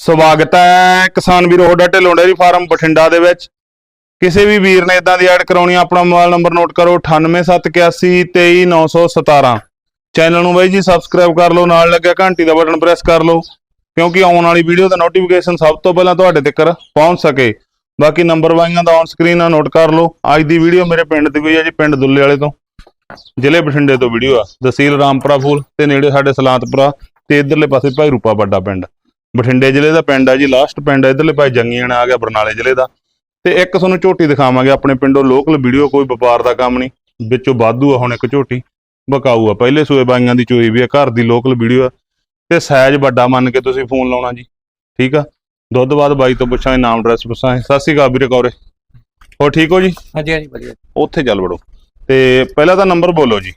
ਸਵਾਗਤ ਹੈ ਕਿਸਾਨ ਵੀਰੋ ਹੋਡਾ ਢਿੱਲੋਂ ਡੇਅਰੀ ਫਾਰਮ ਬਠਿੰਡਾ ਦੇ ਵਿੱਚ। ਕਿਸੇ ਵੀ ਵੀਰ ਨੇ ਇਦਾਂ ਦੀ ਐਡ ਕਰਾਉਣੀ ਆਪਣਾ ਮੋਬਾਈਲ ਨੰਬਰ ਨੋਟ ਕਰੋ 9871823917 ਚੈਨਲ ਨੂੰ ਬਾਈ ਜੀ ਸਬਸਕ੍ਰਾਈਬ ਕਰ ਲਓ, ਨਾਲ ਲੱਗਿਆ ਘੰਟੀ ਦਾ ਬਟਨ ਪ੍ਰੈਸ ਕਰ ਲਓ, ਕਿਉਂਕਿ ਆਉਣ ਵਾਲੀ ਵੀਡੀਓ ਦਾ ਨੋਟੀਫਿਕੇਸ਼ਨ ਸਭ ਤੋਂ ਪਹਿਲਾਂ ਤੁਹਾਡੇ ਤੱਕ ਪਹੁੰਚ ਸਕੇ। ਬਾਕੀ ਨੰਬਰ ਵਾਈਆਂ ਦਾ ਔਨ ਸਕਰੀਨ ਆ, ਨੋਟ ਕਰ ਲਓ। ਅੱਜ ਦੀ ਵੀਡੀਓ ਮੇਰੇ ਪਿੰਡ ਦੀ ਹੋਈ ਹੈ ਜੀ, ਪਿੰਡ ਦੁੱਲੇ ਵਾਲੇ ਤੋਂ। ਜ਼ਿਲ੍ਹੇ ਬਠਿੰਡੇ ਤੋਂ ਵੀਡੀਓ ਆ। ਤਹਿਸੀਲ ਰਾਮਪੁਰਾ ਫੂਲ ਤੇ ਨੇੜੇ ਸਾਡੇ ਸਲਾਂਤਪੁਰਾ ਤੇ ਇਧਰਲੇ ਪਾਸੇ ਭਾਈ ਰੂਪਾ ਵੱਡਾ ਪਿੰਡ। ਬਠਿੰਡੇ ਜ਼ਿਲ੍ਹੇ ਦਾ ਪਿੰਡ ਆ ਜੀ ਲਾਸਟ ਪਿੰਡ ਆ ਇਧਰਲੇ ਭਾਈ ਜੰਗੀਆਣਾ ਆ ਗਿਆ ਬਰਨਾਲੇ ਜ਼ਿਲ੍ਹੇ ਦਾ। ਤੇ ਇੱਕ ਤੁਹਾਨੂੰ ਝੋਟੀ ਦਿਖਾਵਾਂਗੇ ਆਪਣੇ ਪਿੰਡੋਂ ਲੋਕਲ ਵੀਡੀਓ ਕੋਈ ਵਪਾਰ ਦਾ ਕੰਮ ਨਹੀਂ। ਵਿੱਚੋਂ ਵਾਧੂ ਆ ਹੁਣ ਇੱਕ ਝੋਟੀ ਬਕਾਊ ਆ। ਪਹਿਲੇ ਸੂਏ ਬਾਈਆਂ ਦੀ ਚੋਈ ਵੀ ਆ ਘਰ ਦੀ ਲੋਕਲ ਵੀਡੀਓ ਆ। ਤੇ ਸਾਈਜ਼ ਵੱਡਾ ਮੰਨ ਕੇ ਤੁਸੀਂ ਫੋਨ ਲਾਉਣਾ ਜੀ ਠੀਕ ਆ? ਦੁੱਧ ਬਾਅਦ ਬਾਈ ਤੋਂ ਪੁੱਛਾਂਗੇ ਨਾਮ ਐਡਰੈਸ ਪੁੱਛਾਂਗੇ। ਸਤਿ ਸ਼੍ਰੀ ਅਕਾਲ ਵੀਰੇ ਕੌਰੇ। ਹੋਰ ਠੀਕ ਹੋ ਜੀ? ਹਾਂਜੀ ਹਾਂਜੀ ਵਧੀਆ। ਉੱਥੇ ਚੱਲ ਵੜੋ। ਤੇ ਪਹਿਲਾਂ ਤਾਂ ਨੰਬਰ ਬੋਲੋ ਜੀ।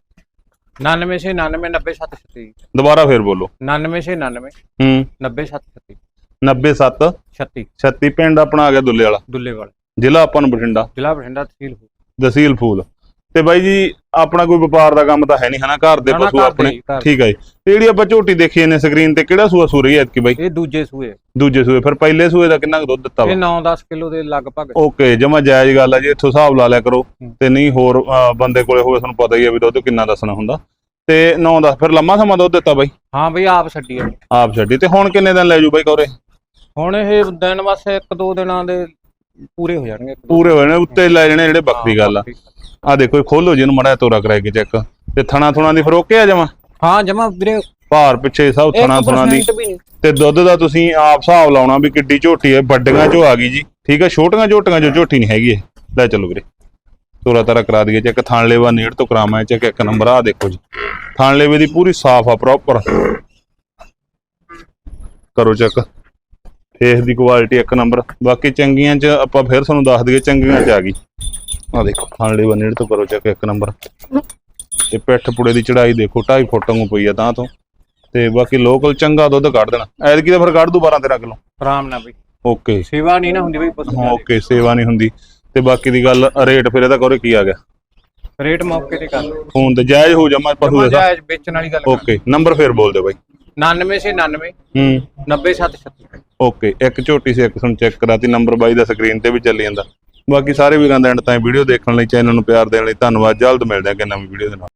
99 ਛੇ 99 90 7 36 ਦੁਬਾਰਾ ਫੇਰ ਬੋਲੋ। 99 ਛੇ 99 ਹੂੰ 90 7 36 97 36 36 ਪਿੰਡ ਆਪਣਾ ਆ ਗਿਆ ਦੁੱਲੇ ਵਾਲਾ ਦੁੱਲੇਵਾਲ। ਜ਼ਿਲ੍ਹਾ ਆਪਾਂ ਨੂੰ ਬਠਿੰਡਾ। ਜ਼ਿਲ੍ਹਾ ਬਠਿੰਡਾ ਤਹਿਸੀਲ ਹੋ ਤਹਿਸੀਲ ਫੂਲ। ਤੇ ਬਾਈ ਜੀ ਆਪਣਾ ਕੋਈ ਵਪਾਰ ਦਾ ਕੰਮ ਤਾਂ ਹੈ ਨਹੀਂ ਹਨਾ? ਘਰ ਦੇ ਨਾ, ਨਾ, ਪਸ਼ੂ ਘਰ ਦੇ ਆਪਣੇ। ਹੀ, ਘਰ ਦੇ। ਠੀਕ ਹੈ ਜੀ। ਤੇ ਜਿਹੜੀ ਆਪਾਂ ਝੋਟੀ ਦੇਖੀ ਨੇ ਸਕਰੀਨ ਤੇ ਕਿਹੜਾ ਸੂਆ ਸੂ ਰਹੀ ਹੈ ਐਤਕੀ ਬਾਈ? ਇਹ ਦੂਜੇ ਸੂਏ। ਦੂਜੇ ਸੂਏ। ਫਿਰ ਪਹਿਲੇ ਸੂਏ ਦਾ ਕਿੰਨਾ ਕੁ ਦੁੱਧ ਦਿੱਤਾ ਇਹ ਵਾ 9-10 ਕਿਲੋ ਦੇ ਲਗਭਗ। ਓਕੇ ਜਮਾ ਜਾਇਜ਼ ਗੱਲ ਆ ਜੀ ਇੱਥੋਂ ਹਿਸਾਬ ਲਾ ਲਿਆ ਕਰੋ। ਤੇ ਨਹੀਂ ਹੋਰ ਅਹ, ਬੰਦੇ ਕੋਲੇ ਹੋਵੇ ਤੁਹਾਨੂੰ ਪਤਾ ਹੀ ਆ ਵੀ ਦੁੱਧ ਕਿੰਨਾ ਦੱਸਣਾ ਹੁੰਦਾ। ਤੇ 9 10 ਫਿਰ ਲੰਮਾ ਸਮਾਂ ਦੁੱਧ ਦਿੱਤਾ ਬਾਈ? ਹਾਂ ਬਈ ਆਪ ਛੱਡੀ ਆ। ਆਪ ਛੱਡੀ। ਤੇ ਹੁਣ ਕਿੰਨੇ ਦਿਨ ਲੈ ਜੂ ਬਾਈ ਕੌਰੇ? ਹੁਣ ਇਹ ਦਿਨ ਬਸ ਇੱਕ ਦੋ ਦਿਨਾਂ ਦੇ ਪੂਰੇ ਹੋ ਜਾਣਗੇ। ਪੂਰੇ ਹੋਏ ਨੇ ਉੱਤੇ ਲੈ ਜਾਣੇ ਜਿਹੜੇ ਬੱਕਰੀ ਗੱਲ ਆ। ਬਾਕੀ- ਆ ਦੇਖੋ ਇਹ ਖੋਲੋ ਜੀ ਇਹਨੂੰ ਮੜਾ ਤੋਰਾ ਕਰਾਏ ਕੇ ਚੈੱਕ। ਤੇ ਥਣਾ ਥੁਣਾ ਦੀ ਫਿਰ ਓਕੇ ਆ ਜਮਾ? ਹਾਂ ਜਮਾ ਵੀਰੇ। ਭਾਰ ਪਿੱਛੇ ਸਭ ਥਣਾ ਥੁਣਾ ਦੀ। 1% ਵੀ ਨਹੀਂ। ਤੇ ਦੁੱਧ ਦਾ ਤੁਸੀਂ ਆਪ ਹਿਸਾਬ ਲਾਉਣਾ ਵੀ ਕਿੱਡੀ ਝੋਟੀ ਹੈ ਵੱਡੀਆਂ ਚੋਂ ਆ ਗਈ ਜੀ। ਠੀਕ ਹੈ ਛੋਟੀਆਂ ਝੋਟੀਆਂ ਚੋਂ ਝੋਟੀ ਨਹੀਂ ਹੈਗੀ ਇਹ। ਲੈ ਚਲੋ ਵੀਰੇ। ਤੋਰਾ ਤਾਰਾ ਕਰਾ ਦਈਏ ਚੈੱਕ। ਥਾਣ ਲੇਵਾ ਨੇੜ ਤੋਂ ਕਰਾਵਾਂ ਚੈੱਕ। ਇੱਕ ਨੰਬਰ ਆ ਦੇਖੋ ਜੀ। ਥਾਣ ਲੇਵੇ ਦੀ ਪੂਰੀ ਸਾਫ਼ ਆ ਪ੍ਰੋਪਰ ਕਰੋ ਚੈੱਕ। ਫੇਸ ਦੀ ਕੁਆਲਿਟੀ ਇੱਕ ਨੰਬਰ। ਬਾਕੀ ਚੰਗੀਆਂ ਚ ਆਪਾਂ ਫਿਰ ਤੁਹਾਨੂੰ ਦੱਸ ਦਈਏ ਚੰਗੀਆਂ ਚ ਆ ਗਈ। ਆ ਦੇਖੋ ਥਾਣ ਲੇਵਾ ਨੇੜ ਤੋਂ ਕਰੋ ਚੈੱਕ ਇੱਕ ਨੰਬਰ ਤੇ ਪਿੱਠ ਪੁੜੇ ਦੀ ਚੜਾਈ ਦੇਖੋ 2.5 ਫੁੱਟ ਨੂੰ ਪਈ ਆ ਤਾਂ ਤੋਂ। ਤੇ ਬਾਕੀ ਲੋਕਲ ਚੰਗਾ ਦੁੱਧ ਕੱਢ ਦੇਣਾ। ਐਤਕੀ ਤਾਂ ਫਿਰ ਕੱਢ ਦੂ 12 13 ਕਿਲੋ। ਆਰਾਮ ਨਾਲ ਬਈ। ਓਕੇ। ਸੇਵਾ ਨਹੀਂ ਨਾ ਹੁੰਦੀ ਬਈ ਪਸ਼ੂ ਓਕੇ ਸੇਵਾ ਨਹੀਂ ਹੁੰਦੀ। ਤੇ ਬਾਕੀ ਦੀ ਗੱਲ ਰੇਟ ਫਿਰ ਇਹਦਾ ਕੋਰੇ ਕੀ ਆ ਗਿਆ? ਰੇਟ ਮੌਕੇ ਤੇ ਕਰ ਫੋਨ ਤੇ ਜਾਇਜ਼ ਹੋ ਜਾਮਾ ਪਸ਼ੂ ਦਾ ਜਾਇਜ਼ ਵੇਚਣ ਵਾਲੀ ਗੱਲ ਓਕੇ ਨੰਬਰ ਫੇਰ ਬੋਲ ਦਿਓ ਬਾਈ। 99 ਛੇ 99 ਹੂੰ। 90 7 36 ਓਕੇ ਇੱਕ ਝੋਟੀ ਸੀ ਇੱਕ ਤੁਹਾਨੂੰ ਚੈੱਕ ਕਰਾਤੀ ਨੰਬਰ ਬਾਈ ਦਾ ਸਕਰੀਨ ਤੇ ਵੀ ਚੱਲੀ ਜਾਂਦਾ। ਬਾਕੀ ਸਾਰੇ ਵੀਰਾਂ ਦਾ ਐਂਡ ਤਾਂ ਵੀਡੀਓ ਦੇਖਣ ਲਈ ਚੈਨਲ ਨੂੰ ਪਿਆਰ ਦੇਣ ਲਈ ਧੰਨਵਾਦ। ਜਲਦ ਮਿਲਦੇ ਹਾਂ ਕਿ ਨਵੀਂ ਵੀਡੀਓ ਦੇ ਨਾਲ।